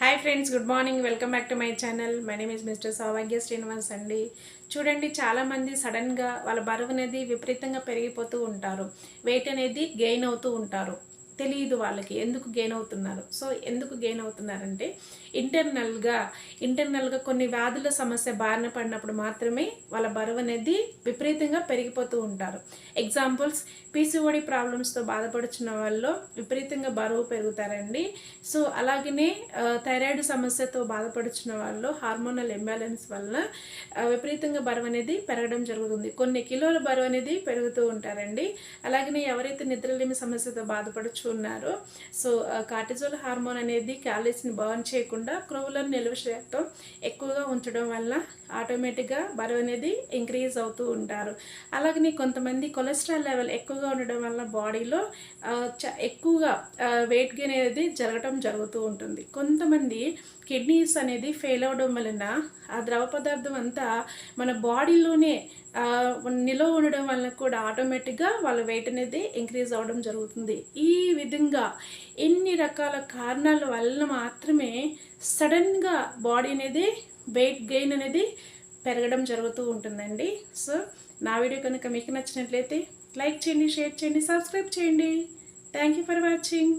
Hi friends good morning welcome back to my channel my name is mister Saubhagya Srinivas అండి చూడండి చాలామంది సడన్గా వాళ్ళ బరువు అనేది విపరీతంగా పెరిగిపోతూ ఉంటారు. వెయిట్ అనేది గెయిన్ అవుతూ ఉంటారు. తెలియదు వాళ్ళకి ఎందుకు గెయిన్ అవుతున్నారు. సో ఎందుకు గెయిన్ అవుతున్నారంటే ఇంటర్నల్గా ఇంటర్నల్గా కొన్ని వ్యాధుల సమస్య బారిన పడినప్పుడు మాత్రమే వాళ్ళ బరువు అనేది విపరీతంగా పెరిగిపోతూ ఉంటారు. ఎగ్జాంపుల్స్ పీసీఓడి ప్రాబ్లమ్స్తో బాధపడుచున్న వాళ్ళు విపరీతంగా బరువు పెరుగుతారండి. సో అలాగనే థైరాయిడ్ సమస్యతో బాధపడుచున్న వాళ్ళు హార్మోనల్ ఇంబ్యాలెన్స్ వలన విపరీతంగా బరువు అనేది పెరగడం జరుగుతుంది. కొన్ని కిలోల బరువు అనేది పెరుగుతూ ఉంటారండి. అలాగనే ఎవరైతే నిద్రలేమి సమస్యతో బాధపడుచు ఉన్నారు సో కార్టిజోల్ హార్మోన్ అనేది క్యాలరీస్ని బర్న్ చేయకుండా క్రొవ్వులను నిల్వ శాతం ఎక్కువగా ఉంచడం వల్ల ఆటోమేటిక్గా బరువు అనేది ఇంక్రీజ్ అవుతూ ఉంటారు. అలాగనే కొంతమంది కొలెస్ట్రాల్ లెవెల్ ఎక్కువగా ఉండడం వల్ల బాడీలో చ ఎక్కువగా వెయిట్ గెయిన్ అనేది జరగటం జరుగుతూ ఉంటుంది. కొంతమంది కిడ్నీస్ అనేది ఫెయిల్ అవడం వలన ఆ ద్రవ పదార్థం అంతా మన బాడీలోనే నిల్వ నిలవ ఉండడం వలన కూడా ఆటోమేటిక్గా వాళ్ళ వెయిట్ అనేది ఇంక్రీజ్ అవ్వడం జరుగుతుంది. ఈ విధంగా ఎన్ని రకాల కారణాల వలన మాత్రమే సడన్గా బాడీ అనేది వెయిట్ గెయిన్ అనేది పెరగడం జరుగుతూ ఉంటుందండి. సో నా వీడియో కనుక మీకు నచ్చినట్లయితే లైక్ చేయండి షేర్ చేయండి సబ్స్క్రైబ్ చేయండి. Thank you for watching.